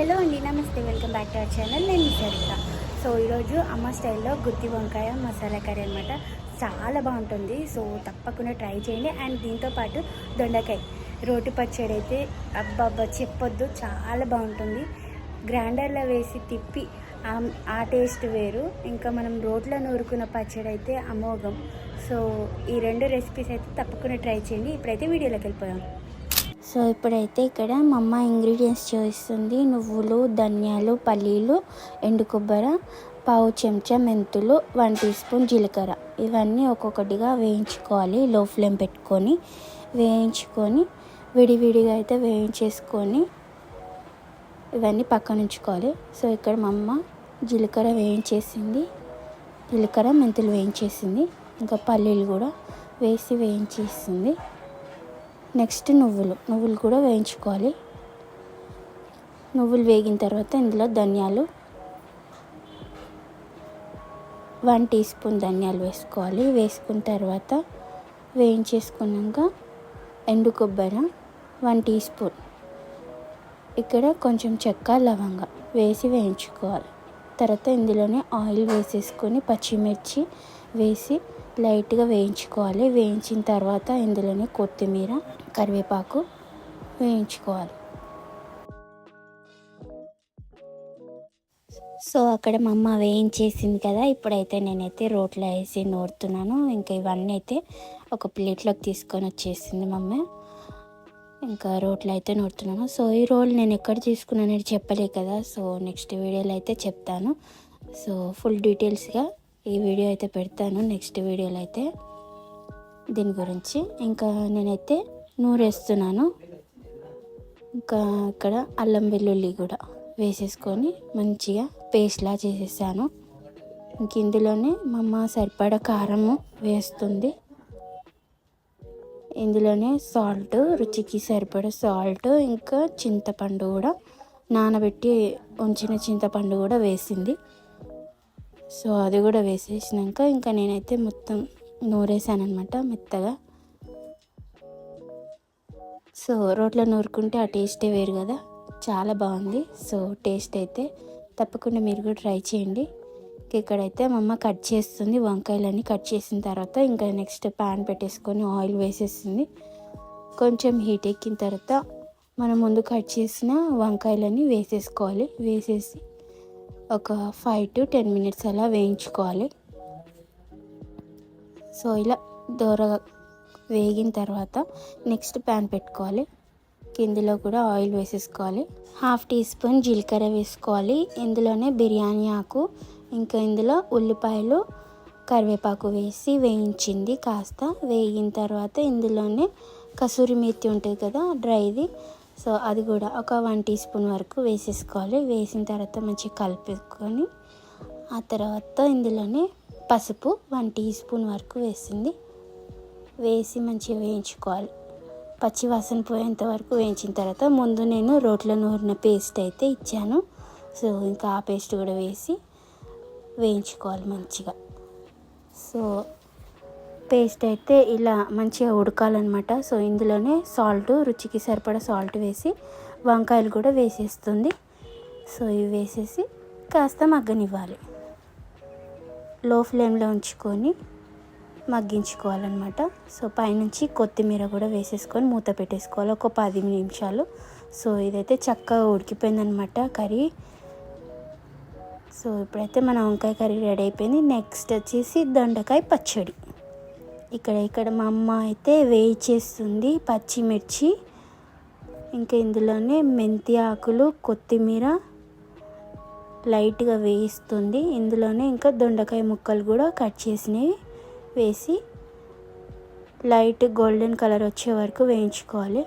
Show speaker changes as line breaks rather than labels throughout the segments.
Hello అండి నమస్తే welcome back to our channel. నేను సరిత. సో ఈరోజు అమ్మ స్టైల్లో గుత్తి వంకాయ మసాలా కర్రీ అనమాట చాలా బాగుంటుంది. సో తప్పకుండా ట్రై చేయండి. అండ్ దీంతో పాటు దొండకాయ. రోటి పచ్చడి అయితే అబ్బాబ్బా చెప్పొద్దు. చాలా బాగుంటుంది. గ్రైండర్లో వేసి తిప్పి ఆ- ఆ టేస్ట్ వేరు. ఇంకా మనం రోట్లో నూరుకున్న పచ్చడి అయితే అమోఘం. సో ఈ రెండు రెసిపీస్ అయితే తప్పకుండా ట్రై చేయండి. ఇప్పుడైతే వీడియోలోకి వెళ్ళిపోయాం సో ఇప్పుడైతే ఇక్కడ మా అమ్మ ఇంగ్రీడియంట్స్ చూపిస్తుంది నువ్వులు ధనియాలు పల్లీలు ఎండు కొబ్బరి పావు చెంచా మెంతులు వన్ టీ స్పూన్ జీలకర్ర. ఇవన్నీ ఒక్కొక్కటిగా వేయించుకోవాలి. లో ఫ్లేమ్ పెట్టుకొని వేయించుకొని విడివిడిగా అయితే వేయించేసుకొని ఇవన్నీ పక్కన ఉంచుకోవాలి. సో ఇక్కడ మా అమ్మ జీలకర్ర వేయించేసింది. జీలకర్ర మెంతులు వేయించేసింది. ఇంకా పల్లీలు కూడా వేసి వేయించేసింది. నెక్స్ట్ నువ్వులు. నువ్వులు కూడా వేయించుకోవాలి. నువ్వులు వేగిన తర్వాత ఇందులో ధనియాలు వన్ టీ స్పూన్ ధనియాలు వేసుకోవాలి. వేసుకున్న తర్వాత వేయించేసుకున్నాక ఎండు కొబ్బరి వన్ టీ స్పూన్. ఇక్కడ కొంచెం చెక్క లవంగ వేసి వేయించుకోవాలి. తర్వాత ఇందులోనే ఆయిల్ వేసేసుకొని పచ్చిమిర్చి వేసి లైట్గా వేయించుకోవాలి. వేయించిన తర్వాత ఇందులోనే కొత్తిమీర కరివేపాకు వేయించుకోవాలి. సో అక్కడ మా అమ్మ వేయించేసింది కదా ఇప్పుడైతే నేనైతే రోట్లో వేసి నూరుతున్నాను. ఇంకా ఇవన్నీ అయితే ఒక ప్లేట్లోకి తీసుకొని వచ్చేసింది మమ్మ ఇంకా రోట్లో అయితే నూరుతున్నాను. సో ఈ రోల్ నేను ఎక్కడ తీసుకున్నాను అనేది చెప్పలే కదా సో నెక్స్ట్ వీడియోలో అయితే చెప్తాను. సో ఫుల్ డీటెయిల్స్గా ఈ వీడియో అయితే పెడతాను నెక్స్ట్ వీడియోలో అయితే దీని గురించి. ఇంకా నేనైతే నూరేస్తున్నాను. ఇంకా ఇక్కడ అల్లం వెల్లుల్లి కూడా వేసేసుకొని మంచిగా పేస్ట్లా చేసేసాను. ఇంక ఇందులోనే మా అమ్మ సరిపడ కారము వేస్తుంది. ఇందులోనే సాల్ట్ రుచికి సరిపడ సాల్ట్ ఇంకా చింతపండు కూడా నానబెట్టి ఉంచిన చింతపండు కూడా వేసింది. సో అది కూడా వేసేసినాక ఇంకా నేనైతే మొత్తం నూరేసాను అనమాట మెత్తగా. సో రోట్లో నూరుకుంటే ఆ టేస్టే వేరు కదా. చాలా బాగుంది. సో టేస్ట్ అయితే తప్పకుండా మీరు కూడా ట్రై చేయండి. ఇక్కడైతే మా అమ్మ కట్ చేస్తుంది. వంకాయలన్నీ కట్ చేసిన తర్వాత ఇంకా నెక్స్ట్ ప్యాన్ పెట్టేసుకొని ఆయిల్ వేసేస్తుంది. కొంచెం హీట్ ఎక్కిన తర్వాత మనం ముందు కట్ చేసిన వంకాయలన్నీ వేసేసుకోవాలి. వేసేసి ఒక ఫైవ్ టు టెన్ మినిట్స్ అలా వేయించుకోవాలి. సో ఇలా దూరగా వేగిన తర్వాత నెక్స్ట్ ప్యాన్ పెట్టుకోవాలి. ఇందులో కూడా ఆయిల్ వేసేసుకోవాలి. హాఫ్ టీ స్పూన్ జీలకర్ర వేసుకోవాలి. ఇందులోనే బిర్యానీ ఆకు ఇంకా ఇందులో ఉల్లిపాయలు కరివేపాకు వేసి వేయించింది కాస్త. వేగిన తర్వాత ఇందులోనే కసూరి మేతి ఉంటుంది కదా డ్రైది. సో అది కూడా ఒక వన్ టీ స్పూన్ వరకు వేసేసుకోవాలి. వేసిన తర్వాత మంచిగా కలిపేసుకొని ఆ తర్వాత ఇందులోనే పసుపు వన్ టీ స్పూన్ వరకు వేసింది. వేసి మంచిగా వేయించుకోవాలి. పచ్చి వాసన పోయేంత వరకు వేయించిన తర్వాత ముందు నేను రోట్లో నూరిన పేస్ట్ అయితే ఇచ్చాను. సో ఇంకా ఆ పేస్ట్ కూడా వేసి వేయించుకోవాలి మంచిగా. సో పేస్ట్ అయితే ఇలా మంచిగా ఉడకాలన్నమాట. సో ఇందులోనే సాల్ట్ రుచికి సరిపడా సాల్ట్ వేసి వంకాయలు కూడా వేసేస్తుంది. సో ఇవి వేసేసి కాస్త మగ్గనివ్వాలి. లో ఫ్లేమ్లో ఉంచుకొని మగ్గించుకోవాలన్నమాట. సో పైనుంచి కొత్తిమీర కూడా వేసేసుకొని మూత పెట్టేసుకోవాలి. ఒక పది నిమిషాలు. సో ఇదైతే చక్కగా ఉడికిపోయిందనమాట కర్రీ. సో ఇప్పుడైతే మన వంకాయ కర్రీ రెడీ అయిపోయింది. నెక్స్ట్ వచ్చేసి దొండకాయ పచ్చడి. ఇక్కడ ఇక్కడ మా అమ్మ అయితే వేయి చేస్తుంది పచ్చిమిర్చి. ఇంకా ఇందులోనే మెంతి ఆకులు కొత్తిమీర లైట్గా వేయిస్తుంది. ఇందులోనే ఇంకా దొండకాయ ముక్కలు కూడా కట్ చేసినవి. వేసి లైట్ గోల్డెన్ కలర్ వచ్చే వరకు వేయించుకోవాలి.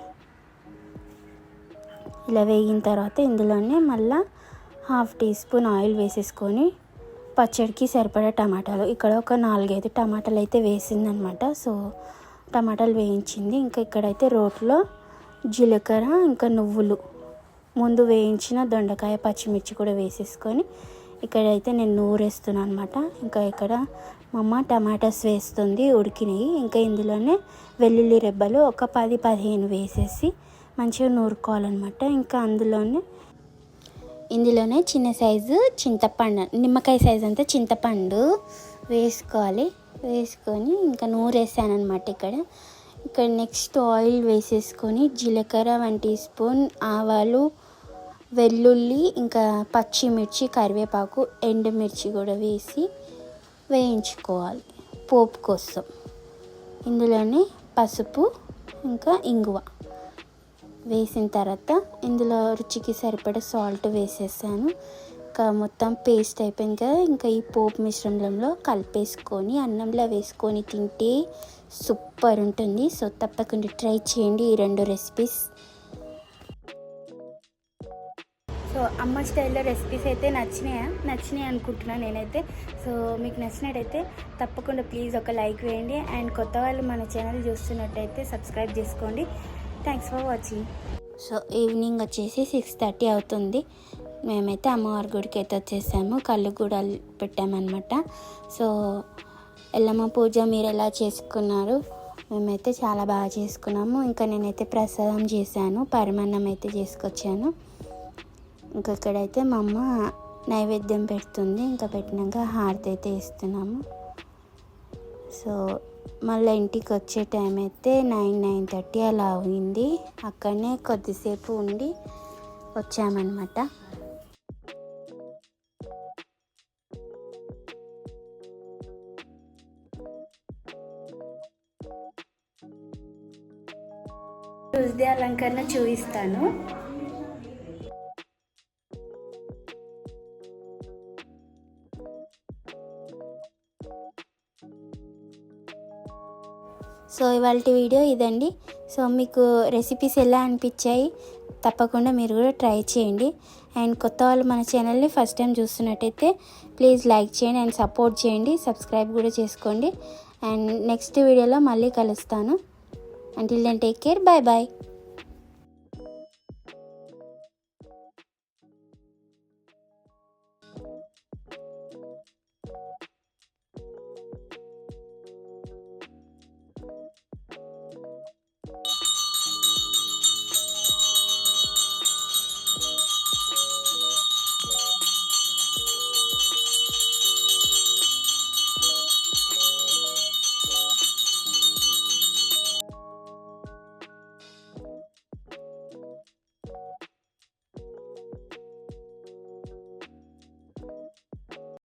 ఇలా వేగిన తర్వాత ఇందులోనే మళ్ళా హాఫ్ టీ స్పూన్ ఆయిల్ వేసేసుకొని పచ్చడికి సరిపడా టమాటాలు. ఇక్కడ ఒక నాలుగైదు టమాటాలు అయితే వేసిందనమాట. సో టమాటాలు వేయించింది. ఇంకా ఇక్కడైతే రోట్లో జీలకర్ర ఇంకా నువ్వులు. ముందు వేయించిన దొండకాయ పచ్చిమిర్చి కూడా వేసేసుకొని ఇక్కడైతే నేను నూరేస్తున్నాను అనమాట. ఇంకా ఇక్కడ మా అమ్మ టమాటాస్ వేస్తుంది ఉడికినాయి. ఇంకా ఇందులోనే వెల్లుల్లి రెబ్బలు ఒక పది పదిహేను వేసేసి మంచిగా నూరుకోవాలన్నమాట. ఇంకా అందులోనే ఇందులోనే చిన్న సైజు చింతపండు నిమ్మకాయ సైజు అంతా చింతపండు వేసుకోవాలి. వేసుకొని ఇంకా నూరేసానమాట ఇక్కడ. ఇక్కడ నెక్స్ట్ ఆయిల్ వేసేసుకొని జీలకర్ర వన్ టీ స్పూన్ ఆవాలు వెల్లుల్లి ఇంకా పచ్చిమిర్చి కరివేపాకు ఎండుమిర్చి కూడా వేసి వేయించుకోవాలి. పోపు కోసం. ఇందులోనే పసుపు ఇంకా ఇంగువ. వేసిన తర్వాత ఇందులో రుచికి సరిపడ సాల్ట్ వేసేసాను. ఇంకా మొత్తం పేస్ట్ అయిపోయింది కదా ఇంకా ఈ పోపు మిశ్రమంలో కలిపేసుకొని అన్నంలో వేసుకొని తింటే సూపర్ ఉంటుంది. సో తప్పకుండా ట్రై చేయండి ఈ రెండు రెసిపీస్ సో అమ్మ స్టైల్లో రెసిపీస్ అయితే నచ్చినాయా? నచ్చినాయి అనుకుంటున్నాను నేనైతే. సో మీకు నచ్చినట్టయితే తప్పకుండా ప్లీజ్ ఒక లైక్ వేయండి. అండ్ కొత్త వాళ్ళు మన ఛానల్ చూస్తున్నట్టయితే సబ్స్క్రైబ్ చేసుకోండి. Thanks for watching so evening వచ్చేసి సిక్స్ థర్టీ అవుతుంది. మేమైతే అమ్మవారి గుడికి అయితే వచ్చేసాము. కళ్ళు కూడా పెట్టామన్నమాట. సో ఎల్లమ్మ పూజ మీరు ఎలా చేసుకున్నారు? మేమైతే చాలా బాగా చేసుకున్నాము. ఇంకా నేనైతే ప్రసాదం చేశాను. పరమాన్నం అయితే చేసుకొచ్చాను. ఇంకా ఇక్కడైతే మా అమ్మ నైవేద్యం పెడుతుంది. ఇంకా పెట్టినాక హారతి అయితే ఇస్తున్నాము. సో మళ్ళీ ఇంటికి వచ్చే టైం అయితే నైన్ నైన్ థర్టీ అలా అయింది. అక్కడనే కొద్దిసేపు ఉండి వచ్చామన్నమాట. ట్యూస్డే అలంకరణ చూపిస్తాను. సో ఇవాళ వీడియో ఇదండి. సో మీకు రెసిపీస్ ఎలా అనిపించాయి తప్పకుండా మీరు కూడా ట్రై చేయండి. అండ్ కొత్త వాళ్ళు మన ఛానల్ని ఫస్ట్ టైం చూస్తున్నట్టయితే ప్లీజ్ లైక్ చేయండి అండ్ సపోర్ట్ చేయండి. సబ్స్క్రైబ్ కూడా చేసుకోండి. అండ్ నెక్స్ట్ వీడియోలో మళ్ళీ కలుస్తాను. Until then take care bye bye